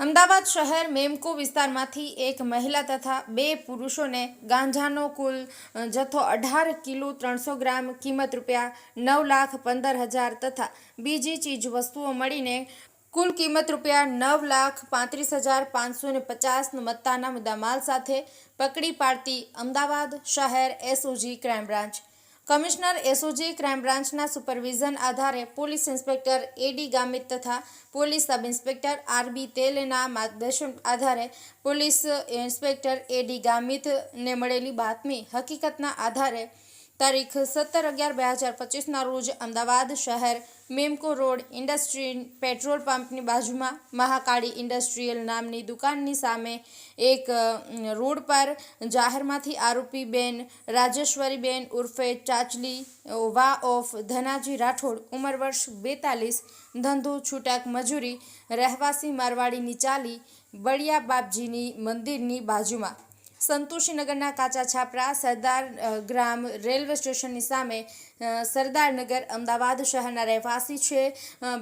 અમદાવાદ શહેર મેમકો વિસ્તારમાંથી એક મહિલા તથા બે પુરુષોને ગાંજાનો કુલ જથ્થો અઢાર કિલો ત્રણસો ગ્રામ કિંમત રૂપિયા નવ લાખ પંદર હજાર તથા બીજી ચીજ વસ્તુઓ મળીને કુલ કિંમત રૂપિયા નવ લાખ પાંત્રીસ હજાર પાંચસો ને પચાસનું મત્તાના મુદ્દામાલ સાથે પકડી પાડતી અમદાવાદ શહેર SOG crime branch. Commissioner SOG crime બ્રાન્ચના સુપરવિઝન આધારે પોલીસ ઇન્સ્પેક્ટર એડી ગામિત તથા પોલીસ સબ ઇન્સ્પેક્ટર આરબી તેલના માર્ગદર્શન આધારે પોલીસ ઇન્સ્પેક્ટર એડી ગામિતને મળેલી બાતમી હકીકતના આધારે તારીખ સત્તર અગિયાર બે હજાર પચીસના રોજ અમદાવાદ શહેર મેમકો રોડ ઇન્ડસ્ટ્રી પેટ્રોલ પંપની બાજુમાં મહાકાળી ઇન્ડસ્ટ્રીયલ નામની દુકાનની સામે એક રોડ પર જાહેરમાંથી આરોપી બેન રાજેશ્વરીબેન ઉર્ફે ચાચલી વા ઓફ ધનાજી રાઠોડ, ઉંમર વર્ષ બેતાલીસ, ધંધો છૂટક મજૂરી, રહેવાસી મારવાડીની ચાલી, બળિયા બાપજીની મંદિરની બાજુમાં. સંતોષીનગરના કાચા છાપરા, સરદાર ગ્રામ રેલવે સ્ટેશનની સામે સરદારનગર અમદાવાદ શહેરના રહેવાસી છે.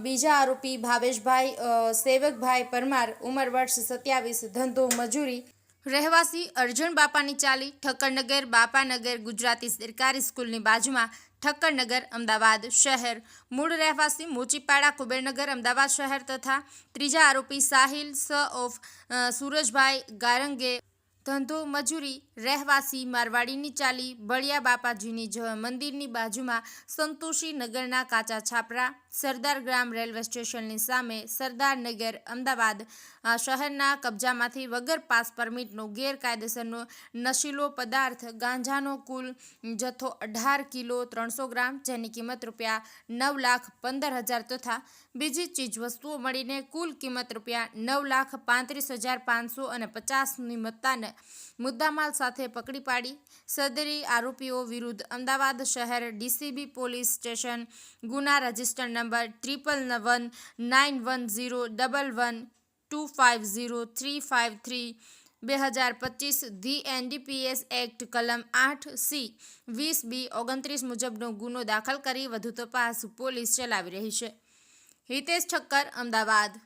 બીજા આરોપી ભાવેશભાઈ સેવકભાઈ પરમાર, ઉંમર વર્ષ સત્યાવીસ, ધંધો મજૂરી. રહેવાસી અર્જુન બાપાની ચાલી, ઠક્કરનગર બાપાનગર ગુજરાતી સરકારી સ્કૂલની બાજુમાં, ઠક્કરનગર અમદાવાદ શહેર. મૂળ રહેવાસી મોચીપાડા, કુબેરનગર અમદાવાદ શહેર તથા ત્રીજા આરોપી સાહિલ સ ઓફ સુરજભાઈ ગારંગે ધંધો, મજૂરી, રહેવાસી, મારવાડીની ચાલી, બળિયા બાપાજીની જ મંદિરની બાજુમાં સંતોષી નગરના કાચા છાપરા, સરદાર ગ્રામ રેલવે સ્ટેશનની સામે સરદાર નગર, અમદાવાદ શહેરના કબજામાંથી વગર પાસ પરમિટનો ગેરકાયદેસરનો નશીલો પદાર્થ, ગાંજાનો કુલ જથ્થો અઢાર કિલો ત્રણસો ગ્રામ, જેની કિંમત રૂપિયા નવ લાખ પંદર હજાર તથા બીજી ચીજ વસ્તુઓ મળીને કુલ કિંમત રૂપિયા નવ લાખ પાંત્રીસ હજાર પાંચસો અને પચાસની મત્તાને મુદ્દામાલ સાથે પકડી પાડી. સદરી આરોપીઓ વિરુદ્ધ અમદાવાદ શહેર ડીસીબી પોલીસ સ્ટેશન, ગુના register number triple one nine one zero double one two five zero three five three, બે હજાર પચીસ ધી એનડીપીએસ એક્ટ, કલમ આઠ સી, વીસ બી ઓગણત્રીસ મુજબનો ગુનો દાખલ કરી વધુ તપાસ પોલીસ ચલાવી રહી છે. હિતેશ ઠક્કર, અમદાવાદ.